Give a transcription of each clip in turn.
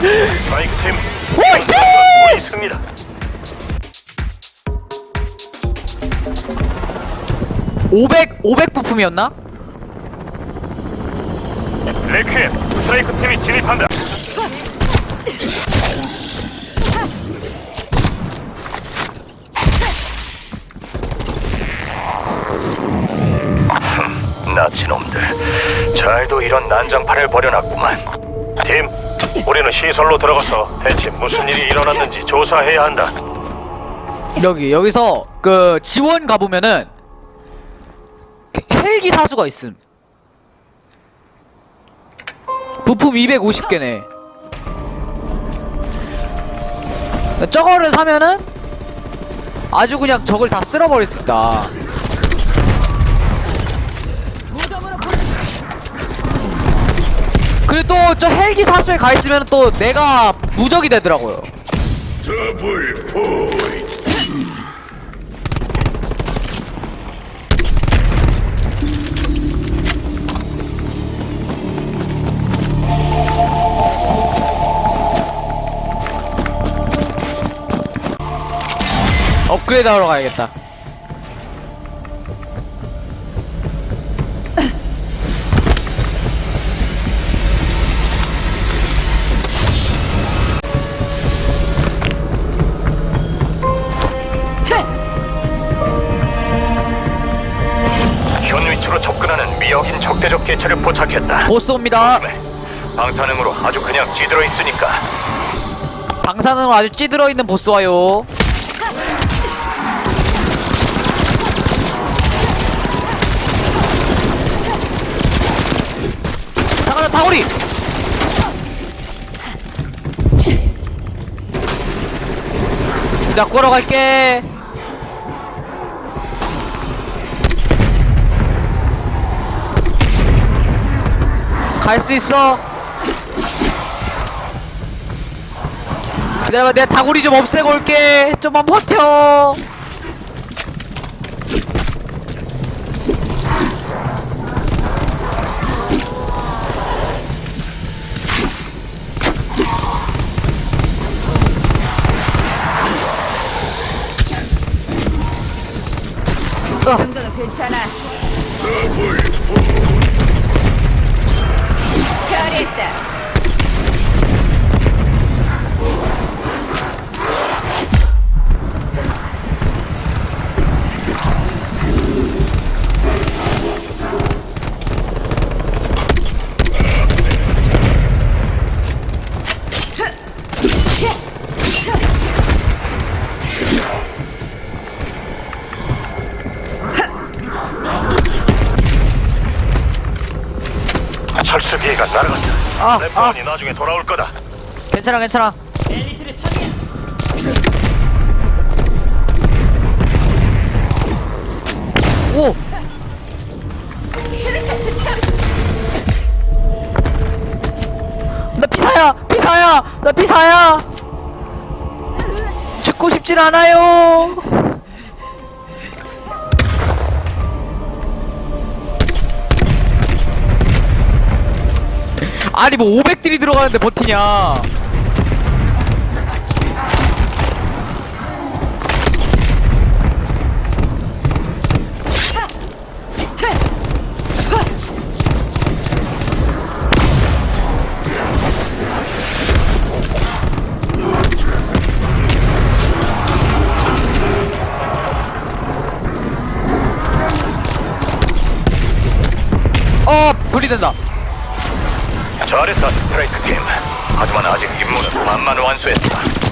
스트라이크 팀. 우리 승리다. 오백 500 부품이었나? 레퀴엠 스트라이크 팀이 진입한다. 나치놈들 잘도 이런 난장판을 벌여놨구만 팀 우리는 시설로 들어가서 대체 무슨 일이 일어났는지 조사해야 한다. 여기 여기서 그 지원 가보면은 헬기 사수가 있음. 부품 250개네. 저거를 사면은 아주 그냥 적을 다 쓸어버릴 수 있다 그리고 또 저 헬기 사수에 가 있으면 또 내가 무적이 되더라고요 업그레이드 하러 가야겠다. 개체를 포착했다 보스 옵니다. 방사능으로 아주 그냥 찌들어 있으니까 방사능으로 아주 찌들어 있는 보스 와요. 잠깐만 다구리. 자 구하러 갈게. 갈 수 있어. 기다려봐 내가 다구리 좀 없애고 올게 좀만 버텨 어, 괜찮아. 잘 수 기회가 날아간다. 아, 래퍼원이 나중에 돌아올 거다. 괜찮아 괜찮아. 오! 나 피사야 피사야 나 피사야. 죽고 싶진 않아요 아니 뭐 500딜이 들어가는데 버티냐. 어 분리된다 잘했다 스트라이크 팀. 하지만 아직 임무는 만만 완수했다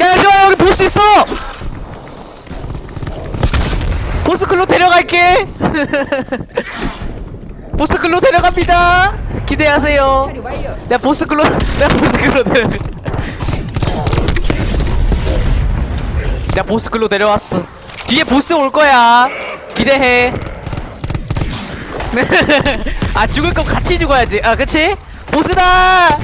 야 일로와 여기 보스 있어! 보스클로 데려갈게! 보스클로 데려갑니다! 기대하세요! 내가 보스클로 내가 보스클로 데려갈 내가 보스클로 데려왔어 뒤에 보스 올 거야 기대해 아 죽을 거 같이 죽어야지. 아 그치? 보스다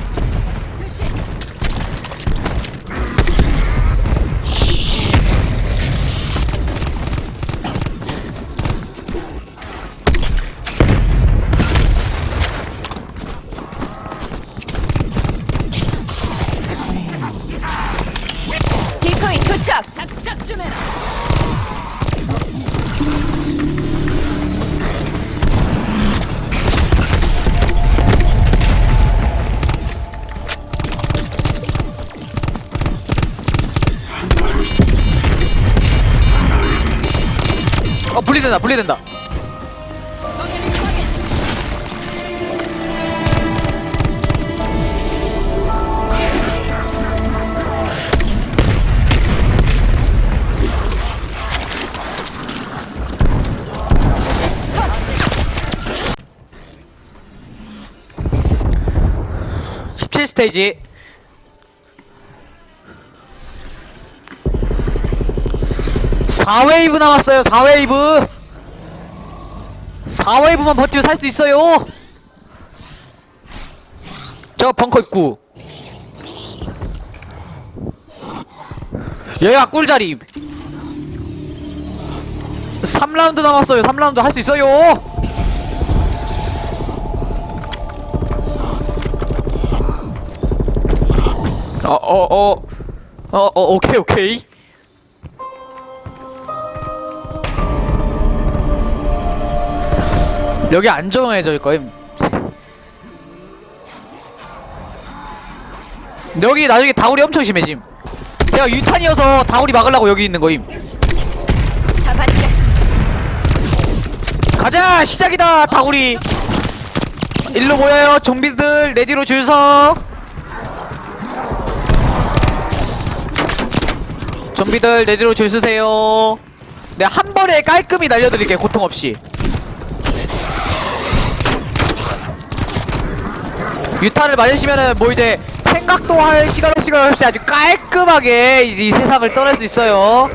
분리된다 분리된다. (17 스테이지) 4웨이브 남았어요 4웨이브 4웨이브만 버티면 살 수 있어요. 저 벙커 입구. 여기가 꿀자리. 3라운드 남았어요. 3라운드 할 수 있어요. 어어어. 어어 오케이 오케이 여기 안 정해질 거임. 여기 나중에 다구리 엄청 심해짐. 제가 유탄이어서 다구리 막으려고 여기 있는 거임. 잡았다. 가자 시작이다 다구리. 일로 모여요 좀비들 내 뒤로 줄 서. 좀비들 내 뒤로 줄 서세요. 내가 한 번에 깔끔히 날려드릴게 고통 없이. 유탄을 맞으시면은 뭐 이제 생각도 할 시간 시간 없이 아주 깔끔하게 이, 이 세상을 떠날 수 있어요.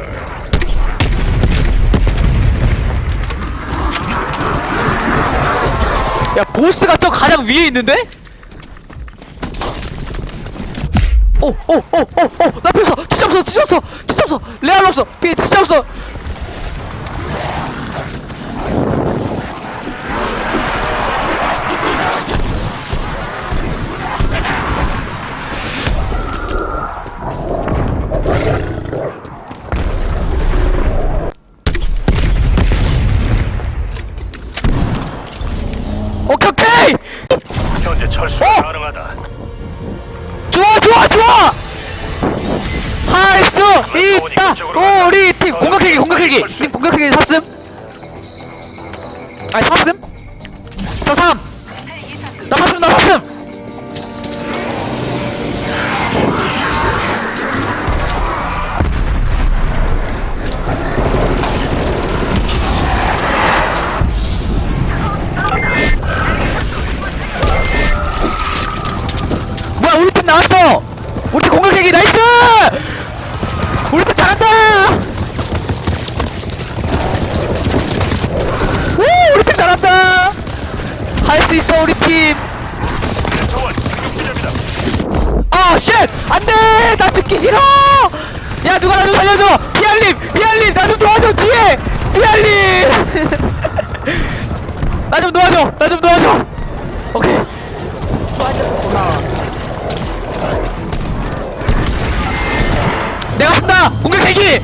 야 보스가 저 가장 위에 있는데? 오오오오오나 없어 진짜 없어 진짜 없어 진짜 없어 레알 없어 피 진짜 없어 나 비알님! 나좀 도와줘! 뒤에! 비알님! 나좀 도와줘! 나 좀 도와줘! 오케이. 도와줘서 고마워. 내가 쓴다! 공격 대기!